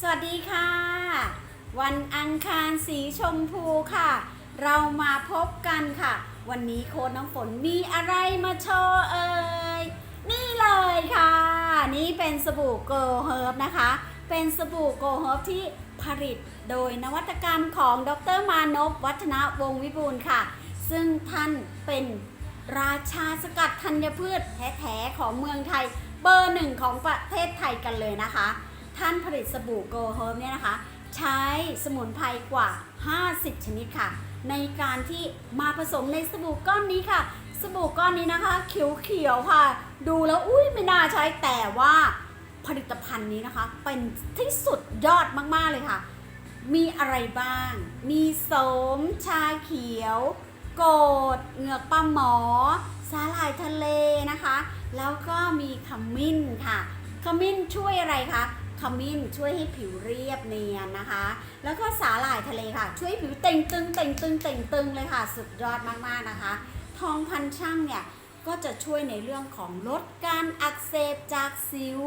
สวัสดีค่ะ วันอังคารสีชมพูค่ะ เรามาพบกันค่ะ วันนี้โค้ดน้ำฝนมีอะไรมาโชว์เอ่ยนี่เลยค่ะ นี่เป็นสบู่โกเฮิร์บนะคะ เป็นสบู่โกเฮิร์บที่ผลิตโดยนวัตกรรมของดรมานพวัฒนวงศ์วิบูลค่ะ ซึ่งท่านเป็นราชาสกัดธัญพืชแท้ๆของเมืองไทย เบอร์หนึ่งของประเทศไทยกันเลยนะคะ ท่านผลิตสบู่โกเฮิร์บเนี่ยนะคะ ใช้สมุนไพรกว่า 50 ชนิดค่ะ ในการที่มาผสมในสบู่ก้อนนี้ค่ะ สบู่ก้อนนี้นะคะเขียวๆค่ะ ดูแล้วอุ้ยไม่น่าใช้แต่ว่าผลิตภัณฑ์นี้นะคะ เป็นที่สุดยอดมากๆเลยค่ะ มีอะไรบ้าง มีโสม ชาเขียว โกดเหงือกปลาหมอ สาหร่ายทะเลนะคะ แล้วก็มีขมิ้นค่ะ ขมิ้นช่วยอะไรคะ ขมิ้นช่วยให้ผิวเรียบเนียนนะคะ แล้วก็สาหร่ายทะเลค่ะ ช่วยผิวเต่งตึงเต่งตึงเต่งตึงเลยค่ะ สุดยอดมากๆนะคะ ทองพันช่างเนี่ยก็จะช่วยในเรื่องของลดการอักเสบจากสิว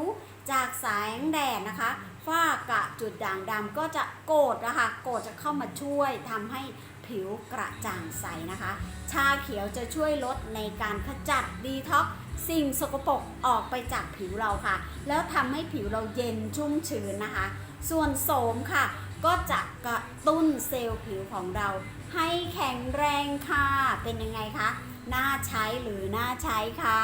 จากแสงแดดนะคะฝ้ากระจุดด่างดำก็จะโกรธนะคะโกรธจะเข้ามาช่วยทำให้ผิวกระจ่างใสนะคะ ชาเขียวจะช่วยลดในการขจัดดีท็อกซ์ สิ่งสกปรกออกไปจากผิวเราค่ะ แล้วทำให้ผิวเราเย็นชุ่มชื้นนะคะ ส่วนโสมค่ะ ก็จะกระตุ้นเซลล์ผิวของเรา ให้แข็งแรงค่ะ เป็นยังไงคะน่าใช้หรือน่าใช้คะ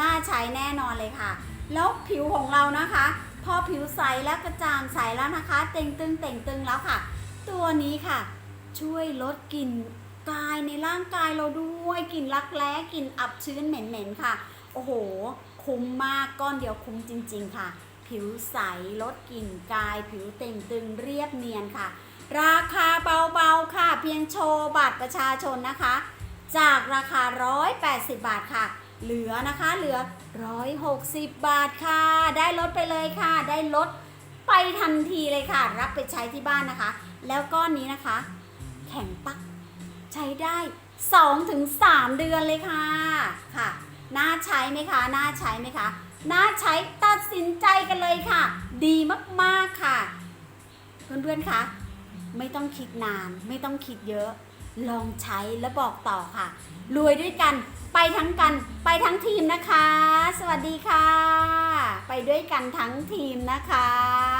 น่าใช้แน่นอนเลยค่ะ แล้วผิวของเรานะคะ พอผิวใสและกระจ่างใสแล้วนะคะ เต่งตึงเต่งตึงแล้วค่ะ ตัวนี้ค่ะ ช่วยลดกลิ่นกายในร่างกายเราด้วยกลิ่นรักแร้กลิ่นอับชื้นเหม็นๆค่ะ โอ้โห คุ้มมากก้อนเดียวคุ้มจริง ๆ ค่ะ ผิวใสลดกลิ่นกาย ผิวเต่งตึงเรียบเนียนค่ะ ราคาเบาๆค่ะ เพียงโชว์บัตรประชาชนนะคะ จากราคา 180 บาทค่ะ เหลือนะคะเหลือ 160 บาทค่ะ ได้ลดไปเลยค่ะ ได้ลดไปทันทีเลยค่ะ รับไปใช้ที่บ้านนะคะ แล้วก้อนนี้นะคะ แข็งปักใช้ได้ 2-3 เดือนเลยค่ะค่ะ น่าใช้ไหมคะ น่าใช้ไหมคะ น่าใช้ตัดสินใจกันเลยค่ะ ดีมากๆค่ะ เพื่อนๆคะไม่ต้องคิดนาน ไม่ต้องคิดเยอะ ลองใช้แล้วบอกต่อค่ะ รวยด้วยกัน ไปทั้งกัน ไปทั้งทีมนะคะ สวัสดีค่ะ ไปด้วยกันทั้งทีมนะคะ